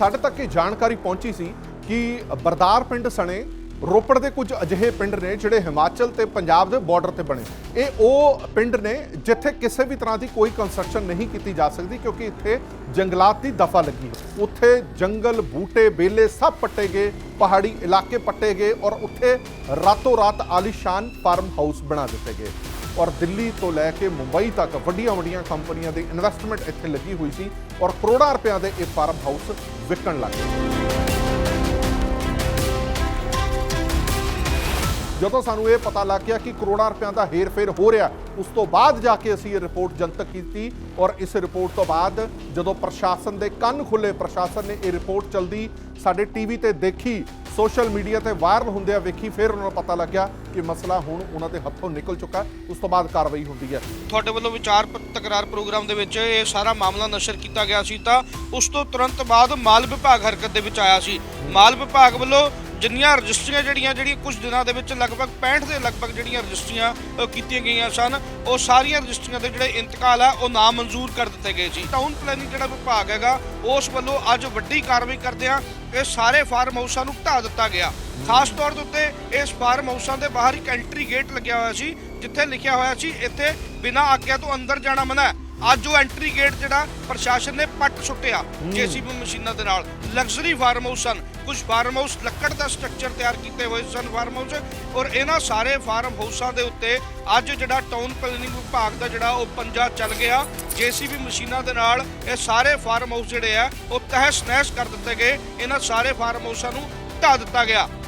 ਸਾਡੇ ਤੱਕ ਇਹ ਜਾਣਕਾਰੀ ਪਹੁੰਚੀ ਸੀ ਕਿ ਬਰਦਾਰ ਪਿੰਡ ਸਣੇ ਰੋਪੜ ਦੇ ਕੁਝ ਅਜਿਹੇ ਪਿੰਡ ਨੇ ਜਿਹੜੇ ਹਿਮਾਚਲ ਤੇ ਪੰਜਾਬ ਦੇ ਬਾਰਡਰ ਤੇ ਬਣੇ। ਇਹ ਉਹ ਪਿੰਡ ਨੇ ਜਿੱਥੇ ਕਿਸੇ ਵੀ ਤਰ੍ਹਾਂ ਦੀ ਕੋਈ ਕੰਸਟਰਕਸ਼ਨ ਨਹੀਂ ਕੀਤੀ ਜਾ ਸਕਦੀ ਕਿਉਂਕਿ ਇੱਥੇ ਜੰਗਲਾਤ ਦੀ ਦਫਾ ਲੱਗੀ ਉੱਥੇ ਜੰਗਲ, ਬੂਟੇ, ਬੇਲੇ ਸਭ ਪੱਟੇ ਗਏ, ਪਹਾੜੀ ਇਲਾਕੇ ਪੱਟੇ ਗਏ ਔਰ ਉੱਥੇ ਰਾਤੋਂ ਰਾਤ ਆਲੀਸ਼ਾਨ ਫਾਰਮ ਹਾਊਸ ਬਣਾ ਦਿੱਤੇ ਗਏ। ਔਰ ਦਿੱਲੀ ਤੋਂ ਲੈ ਕੇ ਮੁੰਬਈ ਤੱਕ ਵੱਡੀਆਂ ਵੱਡੀਆਂ ਕੰਪਨੀਆਂ ਦੀ ਇਨਵੈਸਟਮੈਂਟ ਇੱਥੇ ਲੱਗੀ ਹੋਈ ਸੀ ਔਰ ਕਰੋੜਾਂ ਰੁਪਇਆਂ ਦੇ ਇਹ ਫਾਰਮ ਹਾਊਸ ਵਿਕਣ ਲੱਗ ਗਏ। ਜਦੋਂ ਸਾਨੂੰ ਇਹ ਪਤਾ ਲੱਗ ਗਿਆ ਕਿ ਕਰੋੜਾਂ ਰੁਪਇਆਂ ਦਾ ਹੇਰ-ਫੇਰ ਹੋ ਰਿਹਾ, ਉਸ ਤੋਂ ਬਾਅਦ ਜਾ ਕੇ ਅਸੀਂ ਇਹ ਰਿਪੋਰਟ ਜਨਤਕ ਕੀਤੀ ਔਰ ਇਸ ਰਿਪੋਰਟ ਤੋਂ ਬਾਅਦ ਜਦੋਂ ਪ੍ਰਸ਼ਾਸਨ ਦੇ ਕੰਨ ਖੁੱਲੇ, ਪ੍ਰਸ਼ਾਸਨ ਨੇ ਇਹ ਰਿਪੋਰਟ ਚਲਦੀ ਸਾਡੇ ਟੀਵੀ ਤੇ ਦੇਖੀ ਸੋਸ਼ਲ ਮੀਡੀਆ ਤੇ ਵਾਇਰਲ ਹੁੰਦਿਆਂ ਵੇਖੀ ਫਿਰ ਉਹਨਾਂ ਨੂੰ ਪਤਾ ਲੱਗਿਆ ਕਿ ਮਸਲਾ ਹੁਣ ਉਹਨਾਂ ਦੇ ਹੱਥੋਂ ਨਿਕਲ ਚੁੱਕਾ ਉਸ ਤੋਂ ਬਾਅਦ ਕਾਰਵਾਈ ਹੁੰਦੀ ਹੈ। ਤੁਹਾਡੇ ਵੱਲੋਂ ਵਿਚਾਰ ਤਕਰਾਰ ਪ੍ਰੋਗਰਾਮ ਦੇ ਵਿੱਚ ਇਹ ਸਾਰਾ ਮਾਮਲਾ ਨਸ਼ਰ ਕੀਤਾ ਗਿਆ ਸੀ ਤਾਂ ਉਸ ਤੋਂ ਤੁਰੰਤ ਬਾਅਦ ਮਾਲ ਵਿਭਾਗ ਹਰਕਤ ਦੇ ਵਿੱਚ ਆਇਆ ਸੀ। ਮਾਲ ਵਿਭਾਗ ਵੱਲੋਂ ਜਿੰਨੀਆਂ ਰਜਿਸਟਰੀਆਂ ਜਿਹੜੀਆਂ ਜਿਹੜੀਆਂ ਕੁਝ ਦਿਨਾਂ ਦੇ ਵਿੱਚ ਲਗਭਗ 65 ਦੇ ਲਗਭਗ ਜਿਹੜੀਆਂ ਰਜਿਸਟਰੀਆਂ ਕੀਤੀਆਂ ਗਈਆਂ ਸਨ, ਉਹ ਸਾਰੀਆਂ ਰਜਿਸਟਰੀਆਂ ਦੇ ਜਿਹੜੇ ਇੰਤਕਾਲ ਆ, ਉਹ ਨਾਮਨਜ਼ੂਰ ਕਰ ਦਿੱਤੇ ਗਏ ਸੀ। ਟਾਊਨ ਪਲੈਨਿੰਗ ਜਿਹੜਾ ਵਿਭਾਗ ਹੈਗਾ, ਉਸ ਵੱਲੋਂ ਅੱਜ ਵੱਡੀ ਕਾਰਵਾਈ ਕਰਦੇ ਆ, ਇਹ ਸਾਰੇ ਫਾਰਮ ਹਾਊਸਾਂ ਨੂੰ ਢਾ ਦਿੱਤਾ ਗਿਆ। ਖਾਸ ਤੌਰ ਦੇ ਉੱਤੇ ਇਸ ਫਾਰਮ ਹਾਊਸਾਂ ਦੇ ਬਾਹਰ ਇੱਕ ਐਂਟਰੀ ਗੇਟ ਲੱਗਿਆ ਹੋਇਆ ਸੀ, ਜਿੱਥੇ ਲਿਖਿਆ ਹੋਇਆ ਸੀ, ਇੱਥੇ ਬਿਨਾਂ ਆਗਿਆ ਤੋਂ ਅੰਦਰ ਜਾਣਾ ਮਨਾ ਹੈ। ਅੱਜ ਉਹ ਐਂਟਰੀ ਗੇਟ ਜਿਹੜਾ ਪ੍ਰਸ਼ਾਸਨ ਨੇ ਪੱਟ ਸੁੱਟਿਆ ਜੀਸੀਬੀ ਮਸ਼ੀਨਾਂ ਦੇ ਨਾਲ। ਲਗਜ਼ਰੀ ਫਾਰਮ ਹਾਊਸ ਸਨ। ਕੁਝ ਫਾਰਮ ਹਾਊਸ ਲੱਕੜ ਦਾ ਸਟਰਕਚਰ ਤਿਆਰ ਕੀਤੇ ਹੋਏ ਸਨ ਫਾਰਮ ਹਾਊਸ ਔਰ ਇਹਨਾਂ ਸਾਰੇ ਫਾਰਮ ਹਾਊਸਾਂ ਦੇ ਉੱਤੇ ਅੱਜ ਜਿਹੜਾ ਟਾਊਨ ਪਲੈਨਿੰਗ ਵਿਭਾਗ ਦਾ ਜਿਹੜਾ ਉਹ ਪੰਜਾ ਚੱਲ ਗਿਆ ਜੀਸੀਬੀ ਮਸ਼ੀਨਾਂ ਦੇ ਨਾਲ ਇਹ ਸਾਰੇ ਫਾਰਮ ਹਾਊਸ ਜਿਹੜੇ ਆ ਉਹ ਤਹਿਸ ਨਹਿਸ ਕਰ ਦਿੱਤੇ ਗਏ। ਇਹਨਾਂ ਸਾਰੇ ਫਾਰਮ ਹਾਊਸਾਂ ਨੂੰ ਢਾ ਦਿੱਤਾ ਗਿਆ।